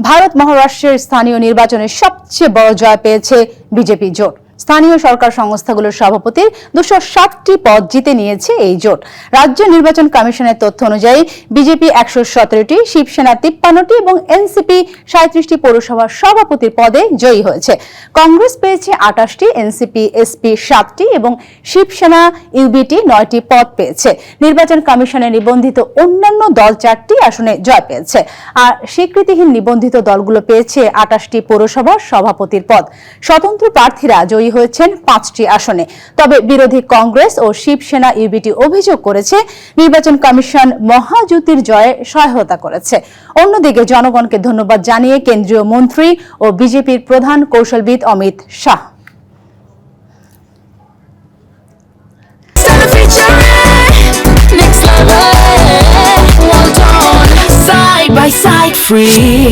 ভারত মহারাষ্ট্রের স্থানীয় নির্বাচনে সবচেয়ে বড় জয় পেয়েছে বিজেপি জোট। স্থানীয় সরকার সংস্থাগুলোর সভাপতির দুশো ষাটটি পদ জিতে নিয়েছে এই জোট। রাজ্য নির্বাচন কমিশনের তথ্য অনুযায়ী, বিজেপি একশো সতেরোটি, শিবসেনা তিপ্পান্নটি এবং এনসিপি সাঁত্রিশটি পৌরসভার সভাপতির পদে জয়ী হয়েছে। কংগ্রেস পেয়েছে আটাশটি, এনসিপি, এসপি সাতটি এবং শিবসেনা ইউবিটি নয়টি পদ পেয়েছে। নির্বাচন কমিশনে নিবন্ধিত অন্যান্য দল চারটি আসনে জয় পেয়েছে। আর স্বীকৃতিহীন নিবন্ধিত দলগুলো পেয়েছে আটাশটি পৌরসভার সভাপতির পদ। স্বতন্ত্র প্রার্থীরা জয়ী হয়েছেন পাঁচটি আসনে। তবে বিরোধী কংগ্রেস ও শিবসেনা ইউবিটি অভিযোগ করেছে নির্বাচন কমিশন মহাজুতির জয়ে সহায়তা করেছে। অন্যদিকে জনগণকে ধন্যবাদ জানিয়ে কেন্দ্রীয় মন্ত্রী ও বিজেপির প্রধান কৌশলবিদ Amit Shah. Side by side, free.